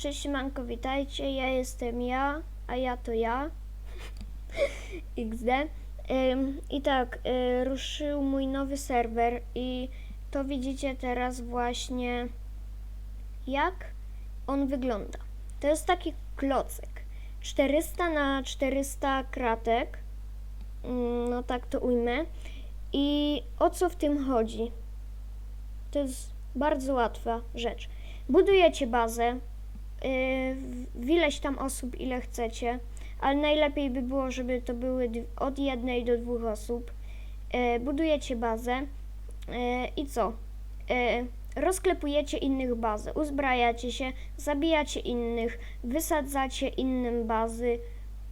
Cześć manko, witajcie, ja jestem ja, a ja to ja. XD. I tak, y, ruszył mój nowy serwer i to widzicie teraz właśnie jak on wygląda. To jest taki klocek. 400 na 400 kratek. Mm, No tak to ujmę. I o co w tym chodzi? To jest bardzo łatwa rzecz. Budujecie bazę, ileś tam osób, ile chcecie, ale najlepiej by było, żeby to były od jednej do dwóch osób. Yy, budujecie bazę yy, i co? Yy, rozklepujecie innych bazę, uzbrajacie się, zabijacie innych, wysadzacie innym bazy.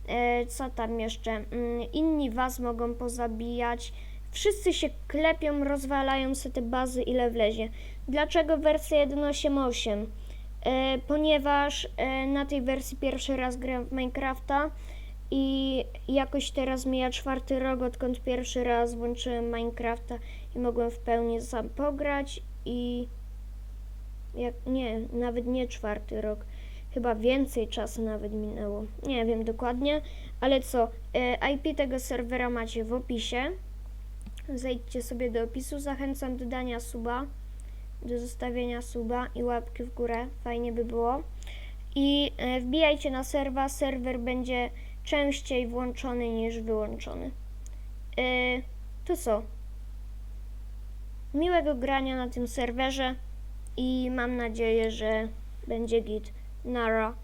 E, co tam jeszcze? Mm, Inni was mogą pozabijać. Wszyscy się klepią, rozwalają sobie te bazy ile wlezie. Dlaczego wersja 1.8.8? E, ponieważ e, na tej wersji pierwszy raz gram w Minecrafta i jakoś teraz mija czwarty rok, odkąd pierwszy raz włączyłem Minecrafta i mogłem w pełni sam pograć i jak, nie, nawet nie czwarty rok, chyba więcej czasu nawet minęło. Nie wiem dokładnie, ale co, e, IP tego serwera macie w opisie. Zejdźcie sobie do opisu, zachęcam do dania suba, do zostawienia suba i łapki w górę, fajnie by było. I e, wbijajcie na serwa, serwer będzie częściej włączony niż wyłączony. E, to co? Miłego grania na tym serwerze i mam nadzieję, że będzie git. Nara.